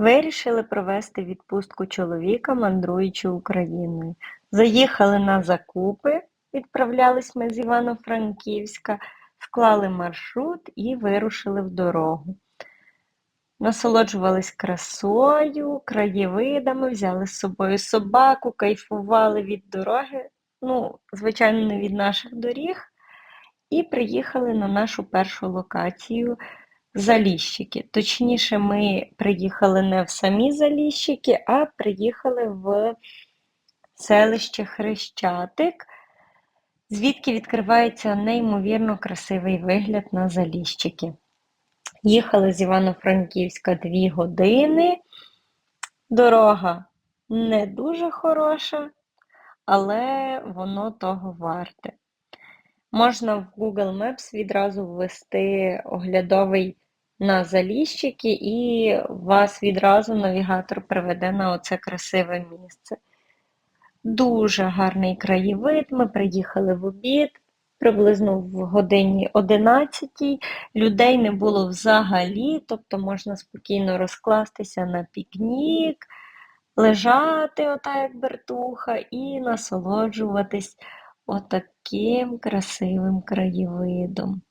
Вирішили провести відпустку чоловіка, мандруючи Україною. Заїхали на закупи, відправлялись ми з Івано-Франківська, склали маршрут і вирушили в дорогу. Насолоджувались красою, краєвидами, взяли з собою собаку, кайфували від дороги, ну, звичайно, не від наших доріг, і приїхали на нашу першу локацію Заліщики. Точніше, ми приїхали не в самі Заліщики, а приїхали в селище Хрещатик, звідки відкривається неймовірно красивий вигляд на Заліщики. Їхали з Івано-Франківська дві години. Дорога не дуже хороша, але воно того варте. Можна в Google Maps відразу ввести оглядовий на Заліщики, і вас відразу навігатор приведе на оце красиве місце. Дуже гарний краєвид. Ми приїхали в обід, приблизно в годині 11 Людей не було взагалі, тобто можна спокійно розкластися на пікнік, лежати, ота як бертуха, і насолоджуватись отаким красивим краєвидом.